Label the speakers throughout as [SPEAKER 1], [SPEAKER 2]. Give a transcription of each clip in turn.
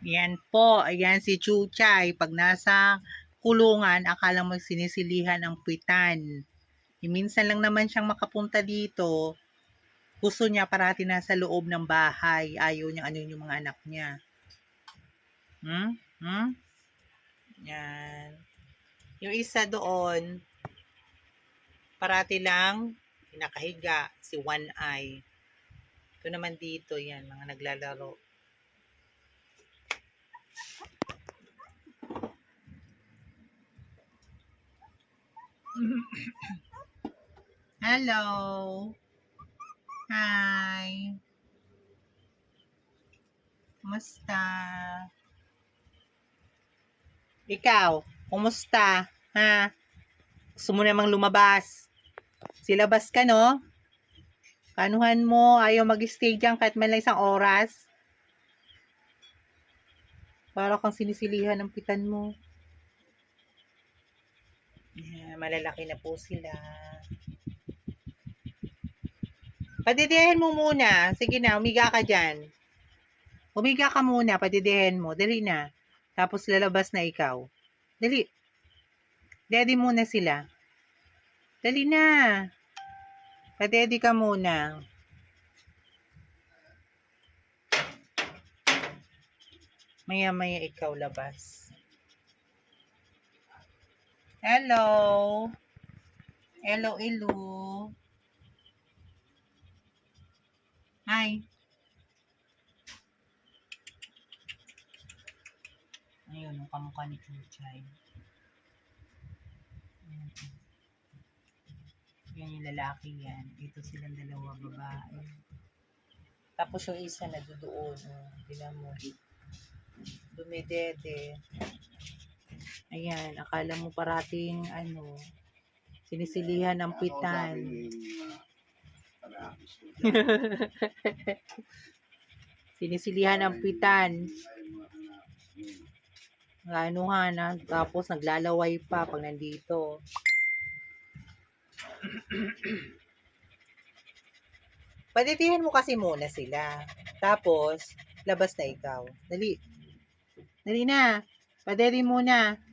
[SPEAKER 1] Yan po, ayan si Chuchay. Pag nasa kulungan, akala mo sinisilihan ang pitan. E, minsan lang naman siyang makapunta dito. Gusto niya parati nasa loob ng bahay. Ayaw niya ano yung mga anak niya. Hmm? Hmm? Yan. Yung isa doon, parati lang nakahiga si One Eye. Ito naman dito, yan, mga naglalaro. Hello. Hi. Kumusta? Ikaw, kumusta? Ha? Gusto mo namang lumabas? Silabas ka, no? Kanuhan mo, ayaw mag-stay dyan kahit man lang isang oras. Para kang sinisilihan ng pitan mo. Malalaki na po sila. Padidihin mo muna. Sige na, umiga ka dyan. Umiga ka muna, padidihin mo. Dali na. Tapos lalabas na ikaw. Dali. Daddy muna sila. Dali na. Padedi ka muna. Maya-maya ikaw labas. Hello. Hello, hello. Hi. Ayun, ang kamukha ni Chuchay. Yan yung lalaki yan. Ito silang dalawa babae. Tapos yung isa na doon. Oh, mo. Dumidede. Ayan, akala mo parating ano, sinisilihan ng pitan. sinisilihan ng pitan. Anuhan ha, tapos naglalaway pa pag nandito. Paditihan mo kasi muna sila. Tapos, labas na ikaw. Dali. Dali na. Padedi muna.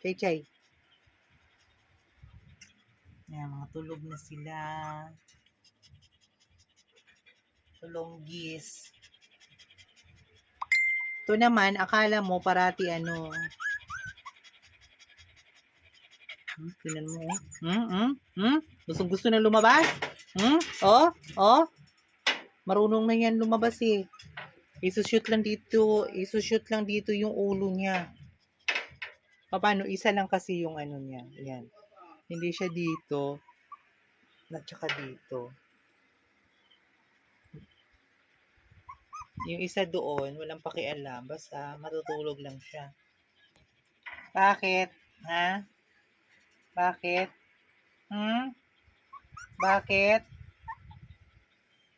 [SPEAKER 1] Chay chay. Yan, mga tulog na sila. Tulonggis. Ito naman, akala mo parati ano. Hmm, tingnan mo. oh. Hmm, hmm, hmm. Gusto gusto na lumabas? Hmm? Oh, oh. Marunong na yan lumabas eh. Isushoot lang dito, isushoot lang dito yung ulo niya. Paano? Isa lang kasi yung ano niya. Yan. Hindi siya dito. At saka dito. Yung isa doon, walang pakialam. Basta matutulog lang siya. Bakit? Ha? Bakit? Hmm? Bakit?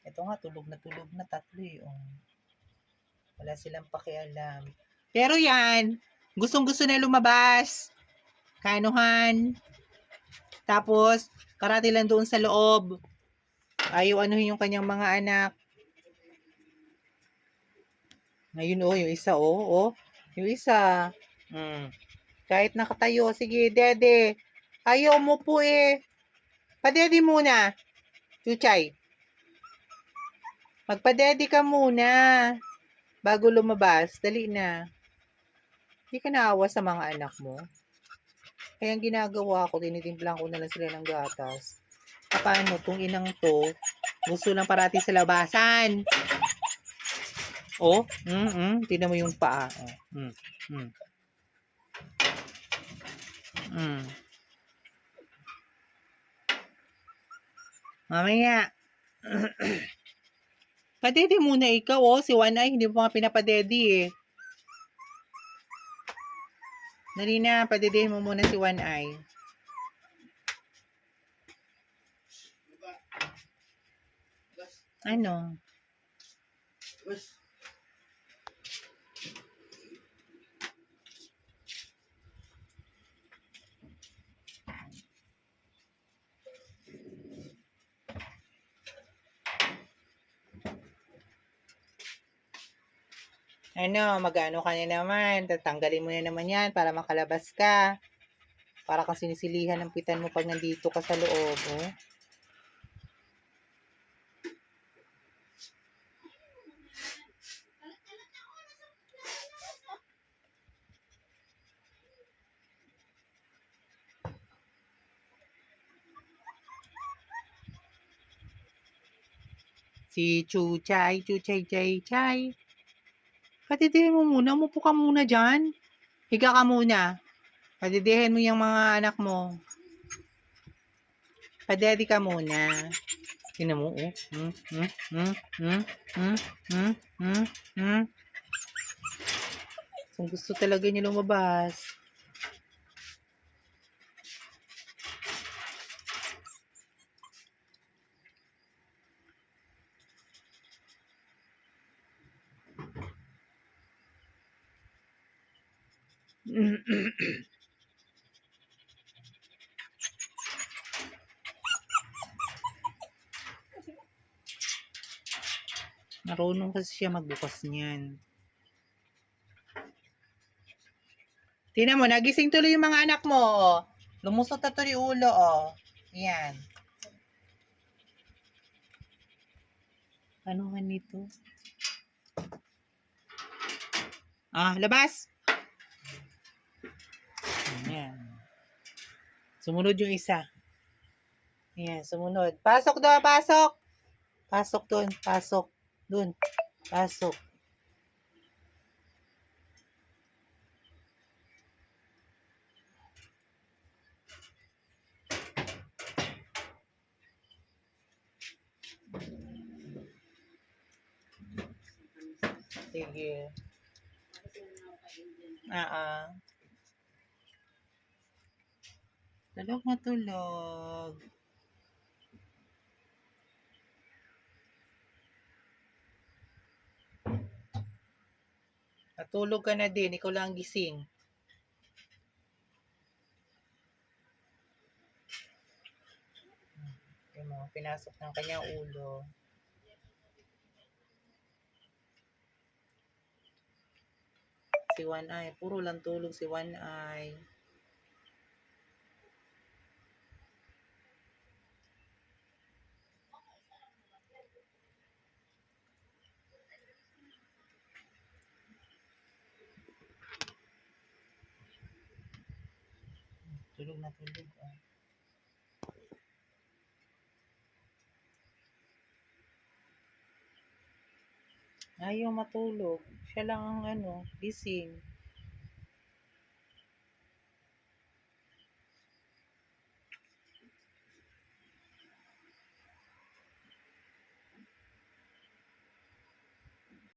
[SPEAKER 1] Ito nga, tulog na tulog na tatlo eh. Oh. Wala silang pakialam. Pero yan, gustong gusto na lumabas. Kanuhan. Tapos, karate lang doon sa loob. Ayaw anuhin yung kanyang mga anak. Ngayon oh, yung isa oh, oh. Yung isa. Hmm. Kahit nakatayo, sige, dede. Ayaw mo po eh. Padede muna. Chuchay. Magpadede ka muna. Bago lumabas. Dali na. Hindi ka naawa sa mga anak mo. Kaya ang ginagawa ko, tinitimplang ko na lang sila ng gatas. Paano tong inang to, gusto lang parati sa labasan. Oh, mm, mm, tingnan mo yung paa. Oh, mm, mm. Mm. Mamaya. Padede muna ikaw, oh. Si One Eye, hindi mo pa nga pinapadede, eh. Dali na, padedehin mo muna si One Eye. Ano? Ano, mag-ano ka na naman. Tatanggalin mo na naman yan para makalabas ka. Para kang sinisilihan ng pitan mo pag nandito ka sa loob. Oh. Si Chuchay, Chuchay, Chay, Chay. Patidihin mo muna, umupo ka muna dyan. Higa ka muna. Patidihin mo yung mga anak mo. Padedi ka muna. Tingnan mo, oh. Hmm, hmm, hmm, hmm, hmm, hmm, hmm, hmm. Kung gusto talaga niya lumabas. Marunong kasi siya magbukas niyan. Tingnan mo, nagising tuloy yung mga anak mo. Lumusot na tuloy ulo, oh. Yan. Ano nga nito? Ah, labas! Yan. Sumunod yung isa. Yan, sumunod. Pasok doon, pasok! Pasok doon, pasok. Doon, pasok. Sige. Ah, ah. Tulog na tulog. Natulog ka na din, ikaw lang ang gising. Mga pinasok ng kanyang ulo. Si One Eye, puro lang tulog si One Eye. Tulog na tulog. Oh. Ayaw matulog. Siya lang ang ano, gising.